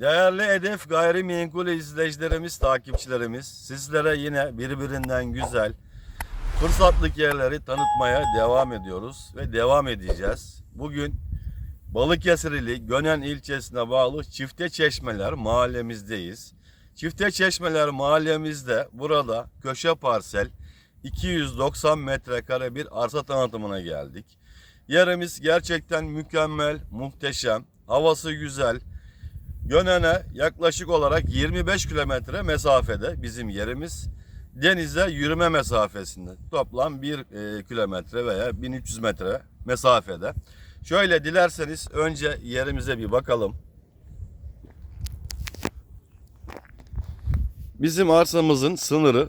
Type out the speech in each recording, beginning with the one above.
Değerli Hedef Gayrimenkul izleyicilerimiz, takipçilerimiz, sizlere yine birbirinden güzel, fırsatlık yerleri tanıtmaya devam ediyoruz ve devam edeceğiz. Bugün Balıkesir ili Gönen ilçesine bağlı Çifte Çeşmeler mahallemizdeyiz. Çifte Çeşmeler mahallemizde burada köşe parsel 290 metrekare bir arsa tanıtımına geldik. Yerimiz gerçekten mükemmel, muhteşem, havası güzel. Gönen'e yaklaşık olarak 25 kilometre mesafede bizim yerimiz. Denize yürüme mesafesinde. Toplam 1 e, kilometre veya 1300 metre mesafede. Şöyle dilerseniz önce yerimize bir bakalım. Bizim arsamızın sınırı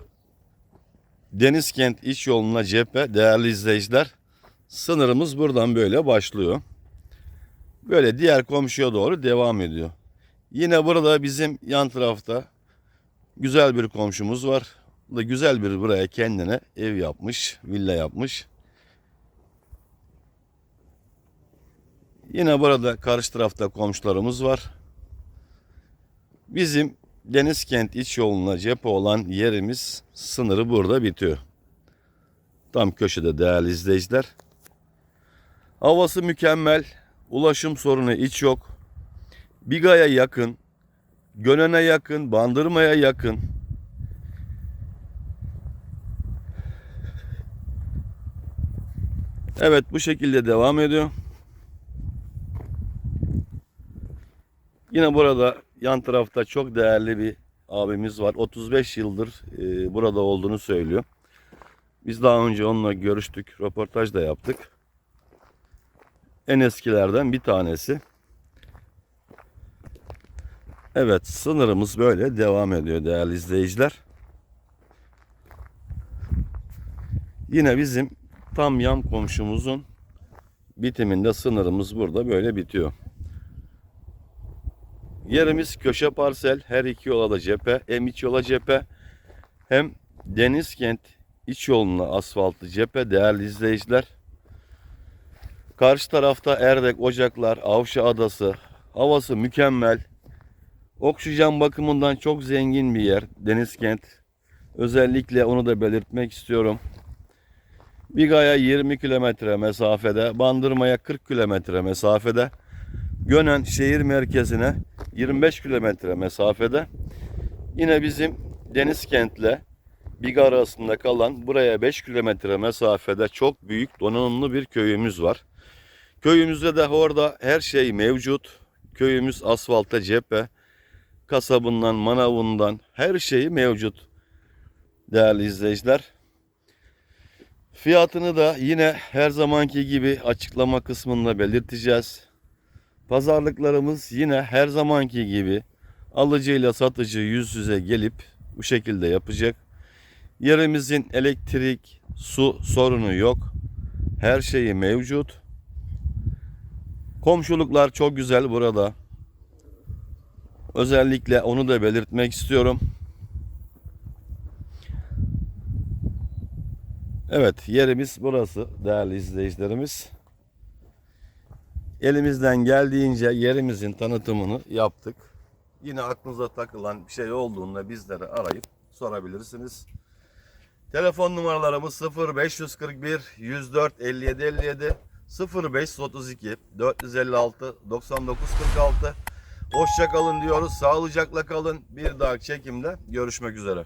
Denizkent iç yoluna cephe değerli izleyiciler. Sınırımız buradan böyle başlıyor. Böyle diğer komşuya doğru devam ediyor. Yine burada bizim yan tarafta güzel bir komşumuz var. Bu da güzel bir buraya kendine ev yapmış, villa yapmış. Yine burada karşı tarafta komşularımız var. Bizim Denizkent iç yoluna cephe olan yerimiz sınırı burada bitiyor. Tam köşede değerli izleyiciler. Havası mükemmel. Ulaşım sorunu hiç yok. Biga'ya yakın. Gönen'e yakın. Bandırma'ya yakın. Evet bu şekilde devam ediyor. Yine burada yan tarafta çok değerli bir abimiz var. 35 yıldır e, burada olduğunu söylüyor. Biz daha önce onunla görüştük, röportaj da yaptık. En eskilerden bir tanesi. Evet, sınırımız böyle devam ediyor değerli izleyiciler. Yine bizim tam yan komşumuzun bitiminde sınırımız burada böyle bitiyor. Yerimiz köşe parsel. Her iki yola da cephe. Hem iç yola cephe hem Denizkent iç yoluna asfaltlı cephe değerli izleyiciler. Karşı tarafta Erdek, Ocaklar, Avşa Adası. Havası mükemmel. Oksijen bakımından çok zengin bir yer Denizkent. Özellikle onu da belirtmek istiyorum. Biga'ya 20 kilometre mesafede, Bandırma'ya 40 kilometre mesafede. Gönen şehir merkezine 25 kilometre mesafede. Yine bizim Denizkent'le Biga arasında kalan buraya 5 kilometre mesafede çok büyük donanımlı bir köyümüz var. Köyümüzde de orada her şey mevcut. Köyümüz asfalta cephe. Kasabından, manavından her şeyi mevcut. Değerli izleyiciler. Fiyatını da yine her zamanki gibi açıklama kısmında belirteceğiz. Pazarlıklarımız yine her zamanki gibi alıcıyla satıcı yüz yüze gelip bu şekilde yapacak. Yerimizin elektrik, su sorunu yok. Her şeyi mevcut. Komşuluklar çok güzel burada. Özellikle onu da belirtmek istiyorum. Evet yerimiz burası değerli izleyicilerimiz. Elimizden geldiğince yerimizin tanıtımını yaptık. Yine aklınıza takılan bir şey olduğunda bizlere arayıp sorabilirsiniz. Telefon numaralarımız 0541 104 57 57 0532 456 9946 Hoşça kalın diyoruz. Sağlıcakla kalın. Bir dahaki çekimde görüşmek üzere.